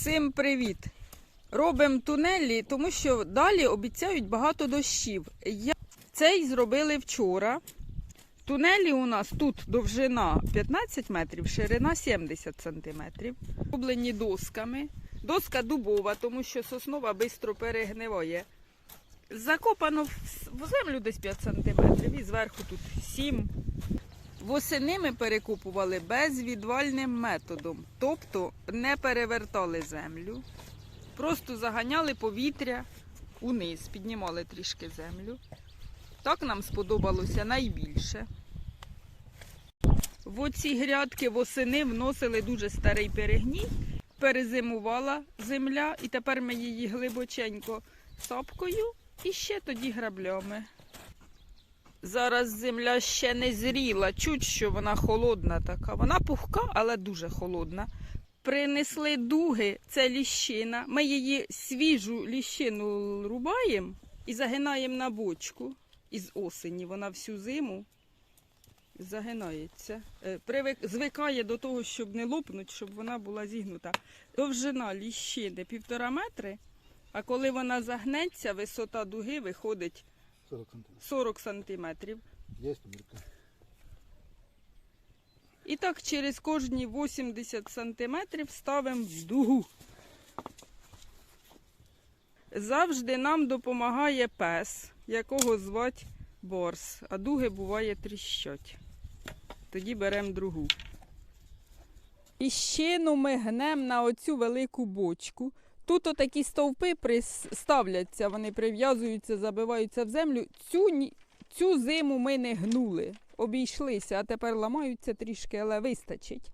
Всім привіт! Робимо тунелі, тому що далі обіцяють багато дощів. Я... Цей зробили вчора. Тунелі у нас тут довжина 15 метрів, ширина 70 сантиметрів. Роблені досками. Доска дубова, тому що соснова швидко перегниває. Закопано в землю десь 5 сантиметрів і зверху тут 7. Восени ми перекопували безвідвальним методом, тобто не перевертали землю, просто заганяли повітря униз, піднімали трішки землю. Так нам сподобалося найбільше. В оці грядки восени вносили дуже старий перегній, перезимувала земля, і тепер ми її глибоченько сапкою і ще тоді граблями. Зараз земля ще не зріла, чуть що вона холодна така. Вона пухка, але дуже холодна. Принесли дуги, це ліщина. Ми її свіжу ліщину рубаємо і загинаємо на бочку із осені. Вона всю зиму загинається. Е, Привик, звикає до того, щоб не лопнуть, щоб вона була зігнута. Довжина ліщини півтора метри, а коли вона загнеться, висота дуги виходить 40 сантиметров. 40 сантиметрів. Есть померка. І так через кожні 80 сантиметрів ставимо в дугу. Завжди нам допомагає пес, якого звать Борс, а дуги буває тріщать. Тоді беремо другу. І щину ми гнемо на оцю велику бочку. Тут отакі стовпи прис- ставляться, вони прив'язуються, забиваються в землю. Цю, цю зиму ми не гнули, обійшлися, а тепер ламаються трішки, але вистачить.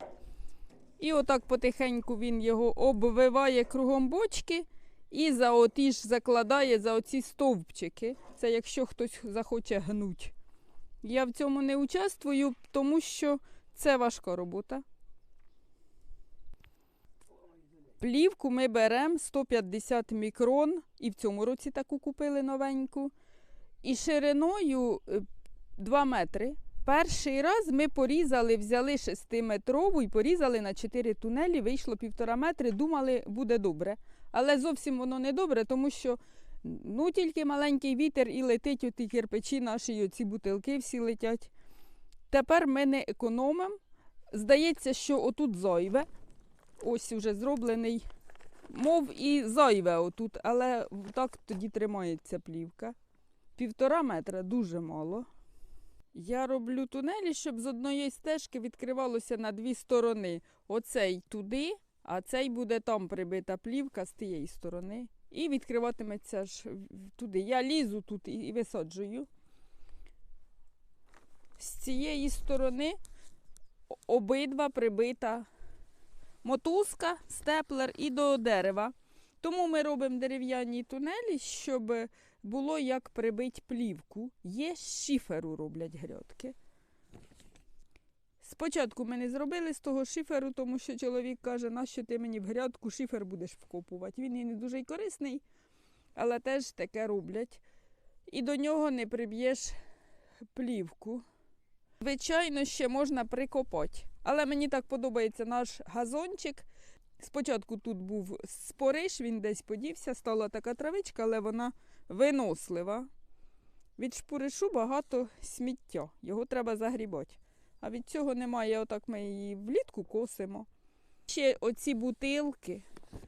І отак потихеньку він його обвиває кругом бочки і за оті ж закладає за оці стовпчики. Це якщо хтось захоче гнуть. Я в цьому не участвую, тому що це важка робота. Плівку ми беремо 150 мікрон, і в цьому році таку купили новеньку. І шириною 2 метри. Перший раз ми порізали, взяли 6-метрову і порізали на 4 тунелі, вийшло півтора метри, думали, буде добре. Але зовсім воно не добре, тому що ну, тільки маленький вітер і летить оті кирпичі наші, оці бутилки всі летять. Тепер ми не економимо. Здається, що отут зайве. Ось уже зроблений, мов і зайве отут, але так тоді тримається плівка. Півтора метра дуже мало. Я роблю тунелі, щоб з одної стежки відкривалося на дві сторони. Оцей туди, а цей буде там прибита плівка з тієї сторони. І відкриватиметься ж туди. Я лізу тут і висаджую. З цієї сторони обидва прибита мотузка, степлер і до дерева. Тому ми робимо дерев'яні тунелі, щоб було як прибити плівку. Є з шиферу роблять грядки. Спочатку ми не зробили з того шиферу, тому що чоловік каже, нащо ти мені в грядку шифер будеш вкопувати. Він і не дуже й корисний, але теж таке роблять. І до нього не приб'єш плівку. Звичайно, ще можна прикопати. Але мені так подобається наш газончик. Спочатку тут був спориш, він десь подівся, стала така травичка, але вона винослива. Від шпуришу багато сміття, його треба загрібати. А від цього немає, отак ми її влітку косимо. Ще оці бутилки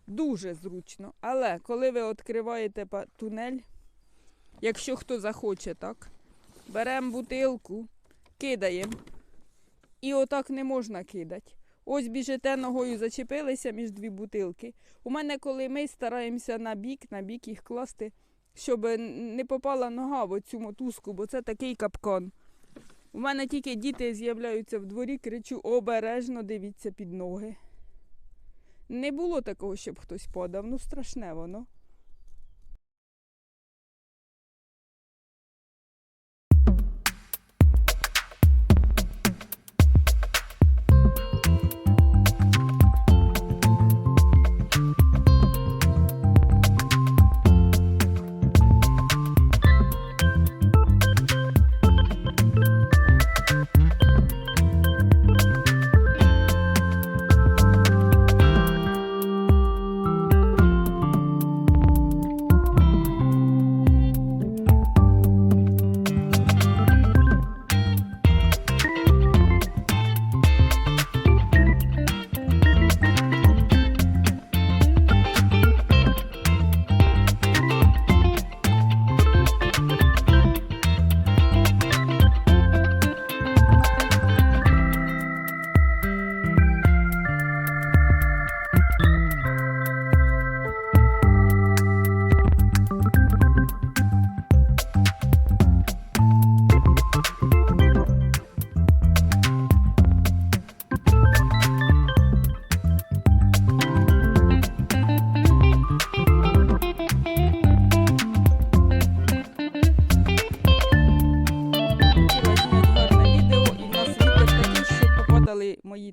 дуже зручно. Але коли ви відкриваєте тунель, якщо хто захоче, так, беремо бутилку, кидаємо. І отак не можна кидати. Ось біжите ногою, зачепилися між дві бутилки. У мене, коли ми стараємося на бік, на бік їх класти, щоб не попала нога в оцю мотузку, бо це такий капкан. У мене тільки діти з'являються в дворі, кричу обережно дивіться під ноги. Не було такого, щоб хтось подав, ну страшне воно.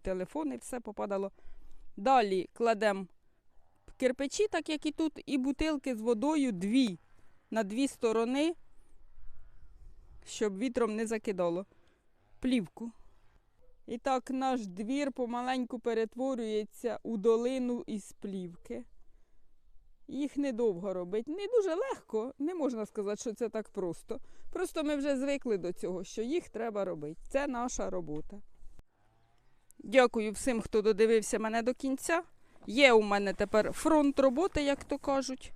Телефони, все попадало. Далі кладемо кирпичі, так як і тут, і бутилки з водою дві на дві сторони, щоб вітром не закидало плівку. І так наш двір помаленьку перетворюється у долину із плівки. Їх недовго робить. Не дуже легко, не можна сказати, що це так просто. Просто ми вже звикли до цього, що їх треба робити. Це наша робота. Дякую всім, хто додивився мене до кінця. Є у мене тепер фронт роботи, як то кажуть.